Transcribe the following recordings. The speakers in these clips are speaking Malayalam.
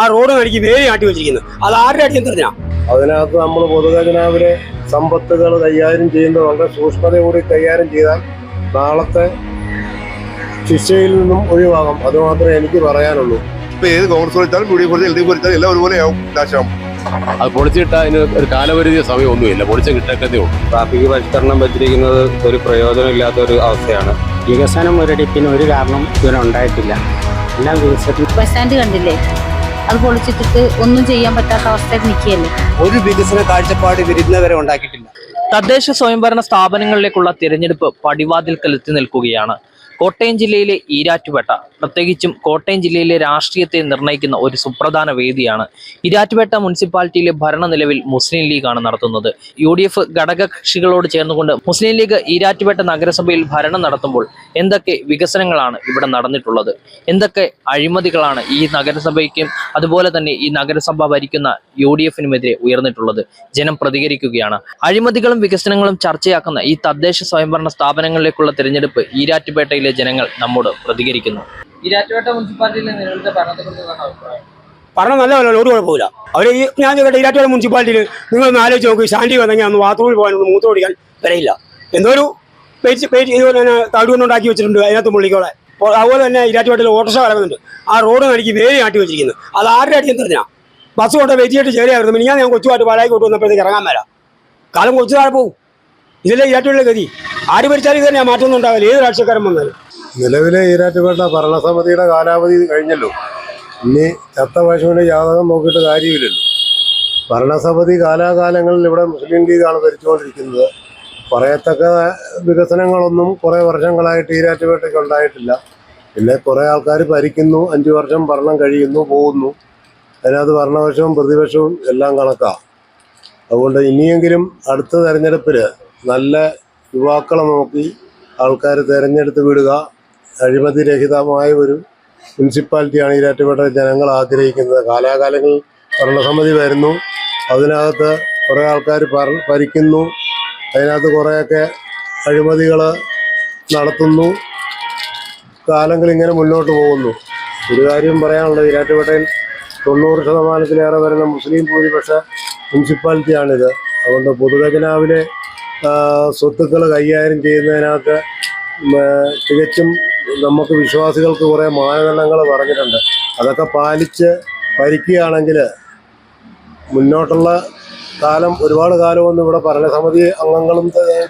ആ റോഡ് വഴിക്ക് വേലി ആട്ടി വെച്ചിരിക്കുന്നത് അത് ആരുടെ അടിയന്തരഞ്ഞാ അതിനകത്ത് നമ്മൾ പൊതുഖജനാവിലെ സമ്പത്തുകൾ കൈകാര്യം ചെയ്യുന്നത് വളരെ സൂക്ഷ്മതയോടെ കൈകാര്യം ചെയ്താൽ നാളത്തെ ശിക്ഷയിൽ നിന്നും ഒഴിവാകാം. അത് മാത്രമേ എനിക്ക് പറയാനുള്ളൂ. ഇപ്പൊ ഏത് Congress ഭരിച്ചാലും U D F L D F എല്ലാം ഒരുപോലെയാവും നാശം അത് പൊളിച്ചിട്ട അതിന് ഒരു കാലപരിധി സമയമൊന്നുമില്ല പൊളിച്ച കിട്ടക്കതേ ഉള്ളൂ. ട്രാഫിക് പരിഷ്കരണം വെച്ചിരിക്കുന്നത് ഒരു പ്രയോജനമില്ലാത്ത ഒരു അവസ്ഥയാണ്. വികസനം ഒരടിപ്പിന് ഒരു കാരണം ഇവരുണ്ടായിട്ടില്ല ഉണ്ടായിട്ടില്ല. എല്ലാം വികസനം. ബസ് സ്റ്റാൻഡ് കണ്ടില്ലേ? അത് പൊളിച്ചിട്ടിട്ട് ഒന്നും ചെയ്യാൻ പറ്റാത്ത അവസ്ഥയിൽ നിൽക്കുകയല്ലേ? ഒരു വികസന കാഴ്ചപ്പാട് വരുന്നവരെ ഉണ്ടാക്കിയിട്ടില്ല. തദ്ദേശ സ്വയംഭരണ സ്ഥാപനങ്ങളിലേക്കുള്ള തിരഞ്ഞെടുപ്പ് പടിവാതിൽക്കൽ എത്തി നിൽക്കുകയാണ്. കോട്ടയം ജില്ലയിലെ ഈരാറ്റുപേട്ട. പ്രത്യേകിച്ചും കോട്ടയം ജില്ലയിലെ രാഷ്ട്രീയത്തെ നിർണയിക്കുന്ന ഒരു സുപ്രധാന വേദിയാണ് ഈരാറ്റുപേട്ട മുനിസിപ്പാലിറ്റിയിലെ ഭരണ നിലവിൽ മുസ്ലിം ലീഗാണ് നടത്തുന്നത്. യു ഡി എഫ് ഘടകകക്ഷികളോട് ചേർന്നുകൊണ്ട് മുസ്ലിം ലീഗ് ഈരാറ്റുപേട്ട നഗരസഭയിൽ ഭരണം നടത്തുമ്പോൾ എന്തൊക്കെ വികസനങ്ങളാണ് ഇവിടെ നടന്നിട്ടുള്ളത്? എന്തൊക്കെ അഴിമതികളാണ് ഈ നഗരസഭയ്ക്കും അതുപോലെ തന്നെ ഈ നഗരസഭ ഭരിക്കുന്ന യു ഡി എഫിനുമെതിരെ ഉയർന്നിട്ടുള്ളത്? ജനം പ്രതികരിക്കുകയാണ്. അഴിമതികളും വികസനങ്ങളും ചർച്ചയാക്കുന്ന ഈ തദ്ദേശ സ്വയംഭരണ സ്ഥാപനങ്ങളിലേക്കുള്ള തിരഞ്ഞെടുപ്പ് ഈരാറ്റുപേട്ടയിലെ ജനങ്ങൾ നമ്മോട് പ്രതികരിക്കുന്നു. ഈരാറ്റുപേട്ട മുനിസിപ്പാലിറ്റിയിലെ അഭിപ്രായം? പറഞ്ഞ നല്ലതല്ല ഒരു കുഴപ്പമില്ല അവർ ഈ ഞാൻ ചോദിക്കട്ടെ ഇരാറ്റുപുഴ മുനിസിപ്പാലിറ്റിയിൽ നിങ്ങൾ ഒന്ന് ആലോചിച്ച് നോക്കി ശാന്തി വന്നെങ്കിൽ അന്ന് ബാത്റൂമിൽ പോകാനൊന്ന് മൂത്രം ഓടിക്കാൻ വരയില്ല. എന്തോ ഒരു പേജ് പേജ് ഇതുപോലെ തന്നെ തടുകൊണ്ടുണ്ടാക്കി വെച്ചിട്ടുണ്ട് അതിനകത്ത് മുള്ളിക്കോളെ. അപ്പോൾ അതുപോലെ തന്നെ ഇരാറ്റുപേട്ടയിൽ ഓട്ടോഷ കിടക്കുന്നുണ്ട് ആ റോഡ് നടക്കി വേലി നാട്ടി വെച്ചിരിക്കുന്നു. അത് ആരുടെ അടിയന്തരഞ്ഞാ ബസ് കൊണ്ട് വെച്ചിട്ട് ചേരിയായിരുന്നു ഇനി ഞാൻ കൊച്ചുമായിട്ട് പാലായി കൊണ്ടുവന്നപ്പോഴത്തേക്ക് ഇറങ്ങാൻ വരാം കാലം കൊച്ചു താഴെ പോകും ഇതിലെ ഇരാറ്റുപുഴയിലെ ഗതി? ആര് ഭരിച്ചാലും ഇത് തന്നെ മാറ്റമൊന്നും ഉണ്ടാവില്ല. ഏത് രാഷ്ട്രീയക്കാരൻ വന്നാലും. നിലവിലെ ഈരാറ്റുപേട്ട ഭരണസമിതിയുടെ കാലാവധി കഴിഞ്ഞല്ലോ. ഇനി ചത്ത പശുവിന്റെ ജാതകം നോക്കിയിട്ട് കാര്യമില്ലല്ലോ. ഭരണസമിതി കാലാകാലങ്ങളിൽ ഇവിടെ മുസ്ലിം ലീഗാണ് ഭരിച്ചുകൊണ്ടിരിക്കുന്നത്. പറയത്തക്ക വികസനങ്ങളൊന്നും കുറേ വർഷങ്ങളായിട്ട് ഈരാറ്റുപേട്ടയ്ക്ക് ഉണ്ടായിട്ടില്ല. പിന്നെ കുറേ ആൾക്കാർ ഭരിക്കുന്നു അഞ്ചു വർഷം ഭരണം കഴിയുന്നു പോകുന്നു. അതിനകത്ത് ഭരണപക്ഷവും പ്രതിപക്ഷവും എല്ലാം കണക്കാണ് അതുകൊണ്ട് ഇനിയെങ്കിലും അടുത്ത തെരഞ്ഞെടുപ്പിൽ നല്ല യുവാക്കളെ നോക്കി ആൾക്കാർ തിരഞ്ഞെടുത്ത് വിടുക. അഴിമതിരഹിതമായ ഒരു മുനിസിപ്പാലിറ്റിയാണ് ഈരാറ്റുപേട്ട ജനങ്ങൾ ആഗ്രഹിക്കുന്നത്. കാലാകാലങ്ങളിൽ ഭരണസമിതി വരുന്നു. അതിനകത്ത് കുറേ ആൾക്കാർ ഭരിക്കുന്നു. അതിനകത്ത് കുറേയൊക്കെ അഴിമതികൾ നടത്തുന്നു. കാലങ്ങൾ ഇങ്ങനെ മുന്നോട്ട് പോകുന്നു. ഒരു കാര്യം പറയാനുള്ളത് ഈരാറ്റുപേട്ടയിൽ തൊണ്ണൂറ് ശതമാനത്തിലേറെ വരുന്ന മുസ്ലിം ഭൂരിപക്ഷ മുനിസിപ്പാലിറ്റിയാണിത്. അതുകൊണ്ട് പൊതുഖജനാവിലെ സ്വത്തുക്കൾ കൈകാര്യം ചെയ്യുന്നതിനകത്ത് തികച്ചും നമുക്ക് വിശ്വാസികൾക്ക് കുറേ മാനദണ്ഡങ്ങൾ പറഞ്ഞിട്ടുണ്ട്. അതൊക്കെ പാലിച്ച് ഭരിക്കുകയാണെങ്കിൽ മുന്നോട്ടുള്ള കാലം ഒരുപാട് കാലമൊന്നും ഇവിടെ ഭരണസമിതി അംഗങ്ങളും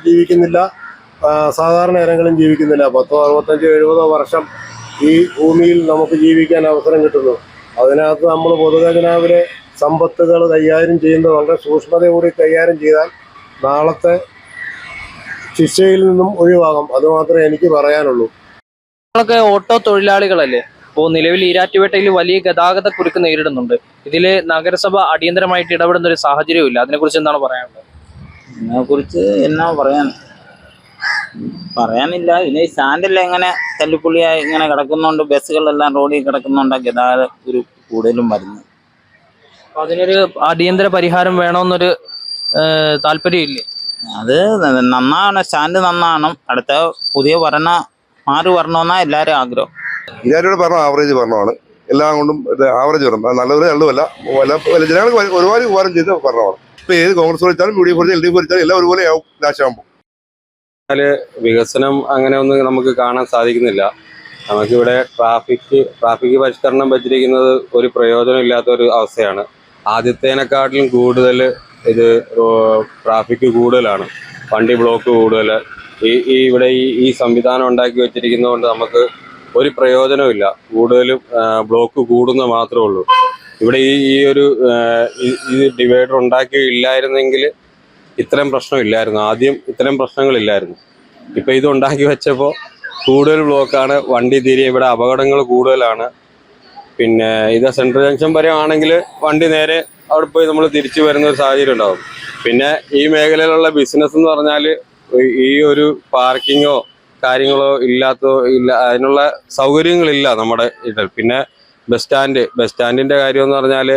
ജീവിക്കുന്നില്ല. സാധാരണ ജനങ്ങളും ജീവിക്കുന്നില്ല. പത്തോ അറുപത്തഞ്ചോ എഴുപതോ വർഷം ഈ ഭൂമിയിൽ നമുക്ക് ജീവിക്കാൻ അവസരം കിട്ടുന്നു. അതിനകത്ത് നമ്മൾ പൊതുഖജനാവിലെ സമ്പത്തുകൾ കൈകാര്യം ചെയ്യുന്നത് വളരെ സൂക്ഷ്മതയോടെ കൈകാര്യം ചെയ്താൽ നാളത്തെ ശിക്ഷയിൽ നിന്നും ഒഴിവാകും. അത് മാത്രമേ എനിക്ക് പറയാനുള്ളൂ. നിങ്ങളൊക്കെ ഓട്ടോ തൊഴിലാളികളല്ലേ? അപ്പോൾ നിലവിൽ ഈരാറ്റുപേട്ടയിൽ വലിയ ഗതാഗത കുരുക്ക് നേരിടുന്നുണ്ട്. ഇതിൽ നഗരസഭ അടിയന്തരമായിട്ട് ഇടപെടുന്ന ഒരു സാഹചര്യമില്ല അതിനെക്കുറിച്ച് എന്താണ് പറയാനുള്ളത്? ഇതിനെക്കുറിച്ച് എന്നാ പറയാൻ? പറയാനില്ല. ഇനി സ്റ്റാൻഡിൽ എങ്ങനെ തല്ലിപ്പുള്ളിയായി ഇങ്ങനെ കിടക്കുന്നുണ്ട്? ബസ്സുകളെല്ലാം റോഡിൽ കിടക്കുന്നുണ്ട്. ഗതാഗത ഒരു കൂടുതലും വരുന്നു. അതിനൊരു അടിയന്തര പരിഹാരം വേണമെന്നൊരു താല്പര്യം താല്പര്യമില്ലേ? അത് നന്നാണ് സ്റ്റാൻഡ് നന്നാണ് അടുത്ത പുതിയ ഭരണ മാറി വരണമെന്നാ എല്ലാവരും ആഗ്രഹം. ഇതാരോട് പറഞ്ഞ? ആവറേജ് ഭരണമാണ്. എല്ലാം കൊണ്ടും ആവറേജ് ഭരണം. നല്ലത് നല്ലവരെ നല്ലതല്ല. വല്ല- വല്ല ജനങ്ങൾക്ക് ഒരുപാട് ഉപകാരം ചെയ്ത ഭരണമാണ്. ഇപ്പൊ ഏത് കോൺഗ്രസ് ഭരിച്ചാലും യു ഡി എഫ് ഭരിച്ചാലും എൽ ഡി എഫ് ഭരിച്ചാലും എല്ലാം ഒരുപോലെയാവും നാശമാകുമ്പോൾ വികസനം അങ്ങനെ ഒന്നും നമുക്ക് കാണാൻ സാധിക്കുന്നില്ല. നമുക്കിവിടെ ട്രാഫിക് ട്രാഫിക് പരിഷ്കരണം വെച്ചിരിക്കുന്നത് ഒരു പ്രയോജനം ഇല്ലാത്ത ഒരു അവസ്ഥയാണ്. ആദ്യത്തേനെക്കാട്ടിലും കൂടുതൽ ഇത് ട്രാഫിക് കൂടുതലാണ്. വണ്ടി ബ്ലോക്ക് കൂടുതൽ ഈ ഈ ഇവിടെ ഈ ഈ സംവിധാനം ഉണ്ടാക്കി വെച്ചിരിക്കുന്നതുകൊണ്ട് നമുക്ക് ഒരു പ്രയോജനമില്ല കൂടുതലും ബ്ലോക്ക് കൂടുന്ന മാത്രമേ ഉള്ളൂ. ഇവിടെ ഈ ഈ ഒരു ഈ- ഡിവൈഡർ ഉണ്ടാക്കി ഇല്ലായിരുന്നെങ്കിൽ ഇത്രയും പ്രശ്നമില്ലായിരുന്നു. ആദ്യം ഇത്രയും പ്രശ്നങ്ങളില്ലായിരുന്നു. ഇപ്പം ഇത് ഉണ്ടാക്കി വെച്ചപ്പോൾ കൂടുതൽ ബ്ലോക്കാണ് വണ്ടി തിരി ഇവിടെ അപകടങ്ങൾ കൂടുതലാണ്. പിന്നെ ഇത് സെൻട്രൽ ജംഗ്ഷൻ വരെ ആണെങ്കിൽ വണ്ടി നേരെ അവിടെ പോയി നമ്മൾ തിരിച്ചു വരുന്ന ഒരു സാഹചര്യം ഉണ്ടാവും. പിന്നെ ഈ മേഖലയിലുള്ള ബിസിനസ് എന്ന് പറഞ്ഞാൽ ഈ ഒരു പാർക്കിങ്ങോ കാര്യങ്ങളോ ഇല്ലാത്തോ ഇല്ല അതിനുള്ള സൗകര്യങ്ങളില്ല നമ്മുടെ ഇതിൽ. പിന്നെ ബസ് സ്റ്റാൻഡ് ബസ് സ്റ്റാൻഡിന്റെ കാര്യം എന്ന് പറഞ്ഞാൽ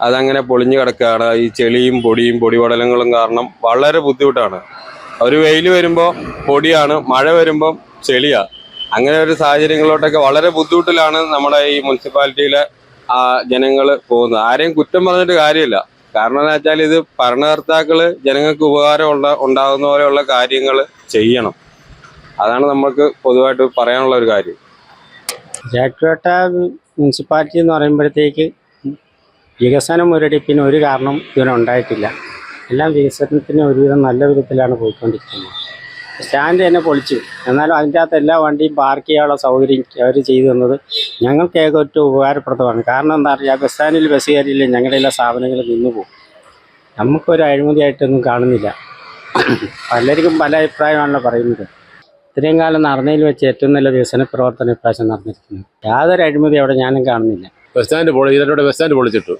അതങ്ങനെ പൊളിഞ്ഞു കിടക്കുകയാണ്. ഈ ചെളിയും പൊടിയും പൊടിപടലങ്ങളും കാരണം വളരെ ബുദ്ധിമുട്ടാണ്. ഒരു വെയിൽ വരുമ്പോൾ പൊടിയാണ് മഴ വരുമ്പോൾ ചെളിയാണ് അങ്ങനെ ഒരു സാഹചര്യങ്ങളിലോട്ടൊക്കെ വളരെ ബുദ്ധിമുട്ടിലാണ് നമ്മുടെ ഈ മുനിസിപ്പാലിറ്റിയിലെ ആ ജനങ്ങൾ പോകുന്നത്. ആരെയും കുറ്റം പറഞ്ഞിട്ട് കാര്യമില്ല. കാരണം എന്ന് വെച്ചാൽ ഇത് ഭരണകർത്താക്കൾ ജനങ്ങൾക്ക് ഉപകാരം ഉണ്ട ഉണ്ടാകുന്ന പോലെയുള്ള കാര്യങ്ങൾ ചെയ്യണം. അതാണ് നമുക്ക് പൊതുവായിട്ട് പറയാനുള്ള ഒരു കാര്യം. ജാറ്റുവേട്ട മുനിസിപ്പാലിറ്റി എന്ന് പറയുമ്പോഴത്തേക്ക് വികസനം ഒരിടപ്പിന് ഒരു കാരണം ഇതിനുണ്ടായിട്ടില്ല എല്ലാം വികസനത്തിന് ഒരുവിധം നല്ല വിധത്തിലാണ് പോയിക്കൊണ്ടിരിക്കുന്നത്. സ്റ്റാൻഡ് തന്നെ പൊളിച്ചു. എന്നാലും അതിന്റെ അകത്ത് എല്ലാ വണ്ടിയും പാർക്ക് ചെയ്യാനുള്ള സൗകര്യം അവർ ചെയ്തു തന്നത് ഞങ്ങൾക്ക് ഏറ്റവും ഉപകാരപ്രദമാണ്. കാരണം എന്താ പറയുക സ്റ്റാൻഡിൽ ബസ് കയറിയില്ല ഞങ്ങളുടെ എല്ലാ സാധനങ്ങൾ നിന്നു പോകും. നമുക്കൊരു അഴിമതിയായിട്ടൊന്നും കാണുന്നില്ല. പലർക്കും പല അഭിപ്രായമാണല്ലോ പറയുന്നത്. ഇത്രയും കാലം നടന്നതിൽ വെച്ച് ഏറ്റവും നല്ല വികസന പ്രവർത്തന ഇപ്രാവശ്യം നടന്നിരിക്കുന്നു. യാതൊരു അഴിമതി അവിടെ ഞാനും കാണുന്നില്ല. ബസ് സ്റ്റാൻഡ് പൊളി ബസ് സ്റ്റാൻഡ് പൊളിച്ചിട്ടു.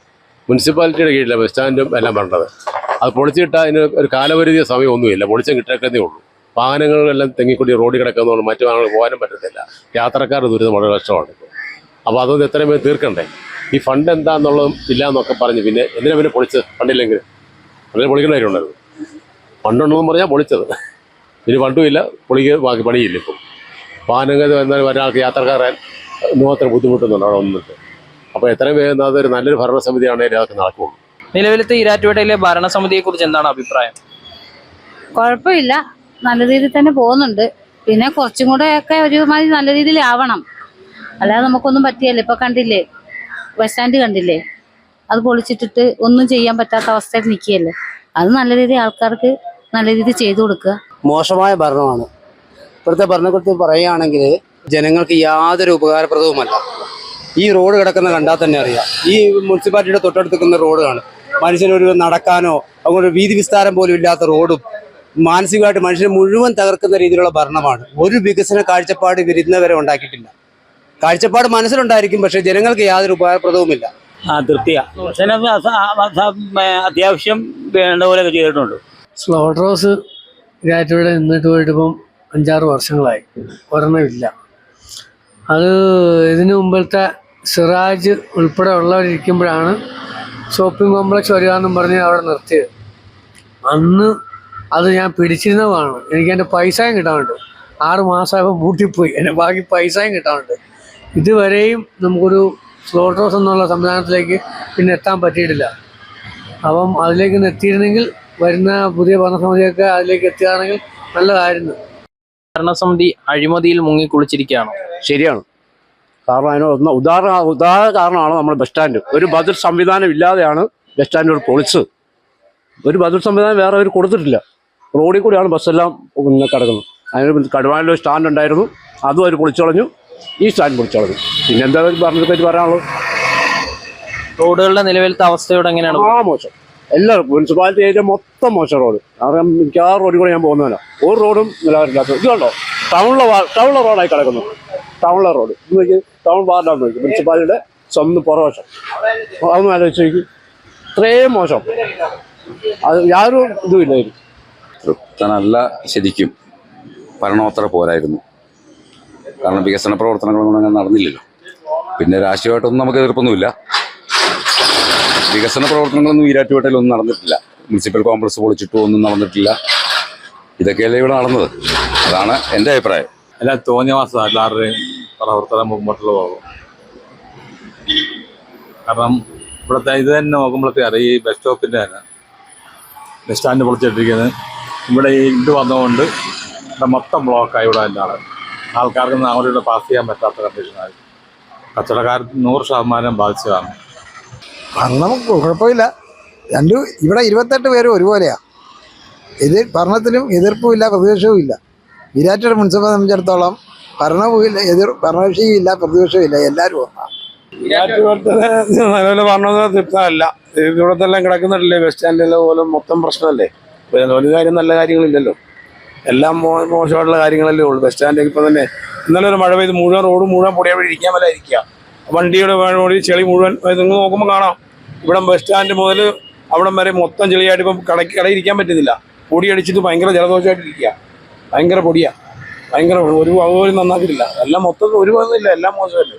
മുനിസിപ്പാലിറ്റിയുടെ കീഴിലെ ബസ് സ്റ്റാൻഡും എല്ലാം പറഞ്ഞത് അത് പൊളിച്ചിട്ട് അതിന് ഒരു കാലപരിധി സമയമൊന്നുമില്ല. പൊളിച്ചം കിട്ടേക്കുന്നേ ഉള്ളൂ. വാഹനങ്ങളെല്ലാം തെങ്ങിക്കൂടി റോഡിൽ കിടക്കുന്നതുകൊണ്ട് മറ്റു വാഹനങ്ങൾ പോകാനും പറ്റത്തില്ല. യാത്രക്കാരുടെ ദുരിതം വളരെ കഷ്ടമാണ്. അപ്പോൾ അതൊന്നും എത്രയും പേര് തീർക്കണ്ടേ? ഈ ഫണ്ട് എന്താണെന്നുള്ളതും ഇല്ല എന്നൊക്കെ പറഞ്ഞ് പിന്നെ എന്തിനാ പിന്നെ പൊളിച്ച് ഫണ്ടില്ലെങ്കിൽ അങ്ങനെ പൊളിക്കേണ്ട കാര്യമുണ്ടായിരുന്നു ഫണ്ടുണ്ടെന്ന് പറഞ്ഞാൽ പൊളിച്ചത്. ഇനി ഫണ്ടും ഇല്ല. പൊളിക്കുക ബാക്കി പണിയില്ല ഇപ്പം. വാഹനങ്ങൾ എന്നാൽ ഒരാൾക്ക് യാത്രക്കാരൻ മാത്രം ബുദ്ധിമുട്ടുന്നുണ്ട്. അവിടെ വന്നിട്ട് അപ്പോൾ എത്രയും വേഗം അതൊരു നല്ലൊരു ഭരണസമിതിയാണെങ്കിൽ അതൊക്കെ നടക്കുള്ളൂ. നിലവിലത്തെ ഈരാറ്റുപേട്ടയിലെ ഭരണസമിതിയെക്കുറിച്ച് എന്താണ് അഭിപ്രായം? കുഴപ്പമില്ല. നല്ല രീതിയിൽ തന്നെ പോകുന്നുണ്ട്. പിന്നെ കുറച്ചും കൂടെ ഒക്കെ ഒരുമാതിരി നല്ല രീതിയിൽ ആവണം. അല്ലാതെ നമുക്കൊന്നും പറ്റിയല്ലേ? ഇപ്പൊ കണ്ടില്ലേ? ബസ് സ്റ്റാൻഡ് കണ്ടില്ലേ? അത് പൊളിച്ചിട്ടിട്ട് ഒന്നും ചെയ്യാൻ പറ്റാത്ത അവസ്ഥയിൽ നിൽക്കുകയല്ലേ? അത് നല്ല രീതിയിൽ ആൾക്കാർക്ക് നല്ല രീതിയിൽ ചെയ്തു കൊടുക്കുക. മോശമായ ഭരണമാണ്. ഇപ്പോഴത്തെ ഭരണക്കുറിച്ച് പറയുകയാണെങ്കിൽ ജനങ്ങൾക്ക് യാതൊരു ഉപകാരപ്രദവുമല്ല. ഈ റോഡ് കിടക്കുന്ന കണ്ടാൽ തന്നെ അറിയാം. ഈ മുനിസിപ്പാലിറ്റിയുടെ തൊട്ടടുത്ത് റോഡാണ്. മനുഷ്യനൊരു നടക്കാനോ അങ്ങോട്ട് വീതി വിസ്താരം പോലും ഇല്ലാത്ത റോഡും മാനസികമായിട്ട് മനുഷ്യനെ മുഴുവൻ തകർക്കുന്ന രീതിയിലുള്ള ഭരണമാണ്. ഒരു വികസന കാഴ്ചപ്പാട് വിരുന്നവരെ ഉണ്ടാക്കിയിട്ടില്ല. കാഴ്ചപ്പാട് മനസ്സിലുണ്ടായിരിക്കും പക്ഷേ ജനങ്ങൾക്ക് യാതൊരു ഉപകാരപ്രദവുമില്ല. ആ തൃപ്തിയാ. അത്യാവശ്യം വേണ്ട പോലെ ചെയ്തിട്ടുണ്ട്. സ്ലോട്ട് ഹൗസ് രാറ്റുവിടെ നിന്നിട്ട് പോയിട്ട് ഇപ്പം അഞ്ചാറ് വർഷങ്ങളായി. ഒരെണ്ണമില്ല അത് ഇതിനു മുമ്പത്തെ സിറാജ് ഉൾപ്പെടെ ഉള്ളവരിയ്ക്കുമ്പോഴാണ് ഷോപ്പിംഗ് കോംപ്ലക്സ് വരികയെന്നും പറഞ്ഞ് അവിടെ നിർത്തിയത്. അന്ന് അത് ഞാൻ പിടിച്ചിരുന്നതാണ്. എനിക്ക് എന്റെ പൈസയും കിട്ടാനുണ്ട്. ആറ് മാസമായപ്പോൾ പൂട്ടിപ്പോയി. എന്റെ ബാക്കി പൈസയും കിട്ടാനുണ്ട്. ഇതുവരെയും നമുക്കൊരു സ്ലോട്ട് ഹൗസ് എന്നുള്ള സംവിധാനത്തിലേക്ക് പിന്നെ എത്താൻ പറ്റിയിട്ടില്ല. അപ്പം അതിലേക്ക് ഒന്ന് എത്തിയിരുന്നെങ്കിൽ വരുന്ന പുതിയ ഭരണസമിതിയൊക്കെ അതിലേക്ക് എത്തുകയാണെങ്കിൽ നല്ലതായിരുന്നു. ഭരണസമിതി അഴിമതിയിൽ മുങ്ങിക്കുളിച്ചിരിക്കുകയാണോ ശരിയാണ്. കാരണം അതിന് ഒന്ന് ഉദാഹരണ ഉദാഹരണ കാരണമാണ് നമ്മുടെ ബസ് സ്റ്റാൻഡ് ഒരു ബദൽ സംവിധാനം ഇല്ലാതെയാണ് ബസ് സ്റ്റാൻഡ് പൊളിച്ചത് ഒരു ബദൽ സംവിധാനം വേറെ അവർ കൊടുത്തിട്ടില്ല. റോഡിൽ കൂടിയാണ് ബസ്സെല്ലാം പിന്നെ കിടക്കുന്നത്. അതിന് കടുവാനിലൊരു സ്റ്റാൻഡ് ഉണ്ടായിരുന്നു. അതും അവർ പൊളിച്ചളഞ്ഞു. ഈ സ്റ്റാൻഡ് പൊളിച്ചളഞ്ഞു. പിന്നെ എന്താ പറഞ്ഞത് പറ്റി പറയാനുള്ളത്? റോഡുകളുടെ നിലവിലത്തെ അവസ്ഥയോട് എങ്ങനെയാണ്? ആ മോശം. എല്ലാ മുനിസിപ്പാലിറ്റി ഏരിയ മൊത്തം മോശം റോഡ്. കാരണം മിക്കവാറും റോഡിൽ കൂടെ ഞാൻ പോകുന്നതല്ല ഒരു റോഡും നിലവാരമില്ലാത്ത ഇത് കണ്ടോ? ടൗണിലെ ടൗണിലെ റോഡായി കിടക്കുന്നു. ടൗണിലെ റോഡ്. നോക്കി. ടൗൺ വാർഡാണ് നോക്കി. മുനിസിപ്പാലിറ്റിയുടെ സ്വന്തം പുറവശം. അതൊന്നും ആലോചിച്ച് നോക്കി. ഇത്രയും മോശം. അത് യാതൊരു ഇതും ഇല്ലായിരുന്നു തൃപ്തനല്ല ശരിക്കും ഭരണോത്തര പോരായിരുന്നു. കാരണം വികസന പ്രവർത്തനങ്ങളൊന്നും അങ്ങനെ നടന്നില്ലല്ലോ. പിന്നെ രാഷ്ട്രീയമായിട്ടൊന്നും നമുക്ക് എതിർപ്പൊന്നുമില്ല. വികസന പ്രവർത്തനങ്ങളൊന്നും ഈരാറ്റുപേട്ടയിലൊന്നും നടന്നിട്ടില്ല. മുനിസിപ്പൽ കോംപ്ലക്സ് പൊളിച്ചിട്ടോ ഒന്നും നടന്നിട്ടില്ല. ഇതൊക്കെയല്ലേ ഇവിടെ നടന്നത്? അതാണ് എന്റെ അഭിപ്രായം. അല്ല തോന്നിയ മാസം എല്ലാവരുടെയും പ്രവർത്തനം മുമ്പോട്ടുള്ള പോകും കാരണം ഇവിടുത്തെ ഇത് തന്നെ നോക്കുമ്പോഴത്തേ അറിയാം ഈ ബസ് സ്റ്റോപ്പിന്റെ തന്നെ. ബസ് സ്റ്റാൻഡ് പൊളിച്ചിട്ടിരിക്കുന്നത്. ഇവിടെ ഈ ഇത് വന്നതുകൊണ്ട് ഇവിടെ മൊത്തം ബ്ലോക്കായി ഇവിടെ എന്താണ് ആൾക്കാർക്ക് ഇവിടെ പാസ് ചെയ്യാൻ പറ്റാത്ത കണ്ടീഷനായി കച്ചവടക്കാർ നൂറ് ശതമാനം ബാധിച്ചതാണ്. ഭരണം കുഴപ്പമില്ല. രണ്ട് ഇവിടെ ഇരുപത്തെട്ട് പേരും ഒരുപോലെയാണ് എതിർ ഭരണത്തിലും എതിർപ്പുമില്ല പ്രതിപക്ഷവും ഇല്ല. വിരാറ്റയുടെ മുനിസിപ്പൽ സംബന്ധിച്ചിടത്തോളം ഭരണവും ഇല്ല എതിർ ഭരണകക്ഷിയും ഇല്ല പ്രതിപക്ഷവും ഇല്ല എല്ലാവരും ഒന്നാണ് നിലവിലെ പറഞ്ഞത് തൃപ്തമല്ല ഇവിടത്തെല്ലാം കിടക്കുന്നുണ്ടല്ലേ കിടക്കുന്നില്ലേ ബസ് സ്റ്റാൻഡിലെ പോലും മൊത്തം പ്രശ്നമല്ലേ? ഒരു കാര്യം നല്ല കാര്യങ്ങളില്ലല്ലോ. എല്ലാം മോശമായിട്ടുള്ള കാര്യങ്ങളല്ലേ ഉള്ളൂ. ബസ് സ്റ്റാൻഡിൽ ഇപ്പം തന്നെ ഇന്നലെ ഒരു മഴ പെയ്ത് മുഴുവൻ റോഡ് മുഴുവൻ പൊടിയാൻ വഴി ഇരിക്കാൻ വല്ല ഇരിക്കുക വണ്ടിയുടെ വഴി ചെളി മുഴുവൻ നിങ്ങൾ നോക്കുമ്പോൾ കാണാം. ഇവിടെ ബസ് സ്റ്റാൻഡ് മുതൽ അവിടം വരെ മൊത്തം ചെളിയായിട്ട് ഇപ്പം കടയ്ക്ക് കടയിൽ ഇരിക്കാൻ പറ്റുന്നില്ല. പൊടി അടിച്ചിട്ട് ഭയങ്കര ജലദോഷമായിട്ട് ഇരിക്കുക ഭയങ്കര പൊടിയാണ് ഭയങ്കര ഒരു പോലും നന്നാക്കിയിട്ടില്ല എല്ലാം മൊത്തം ഒരു വന്നില്ല എല്ലാം മോശമല്ലേ?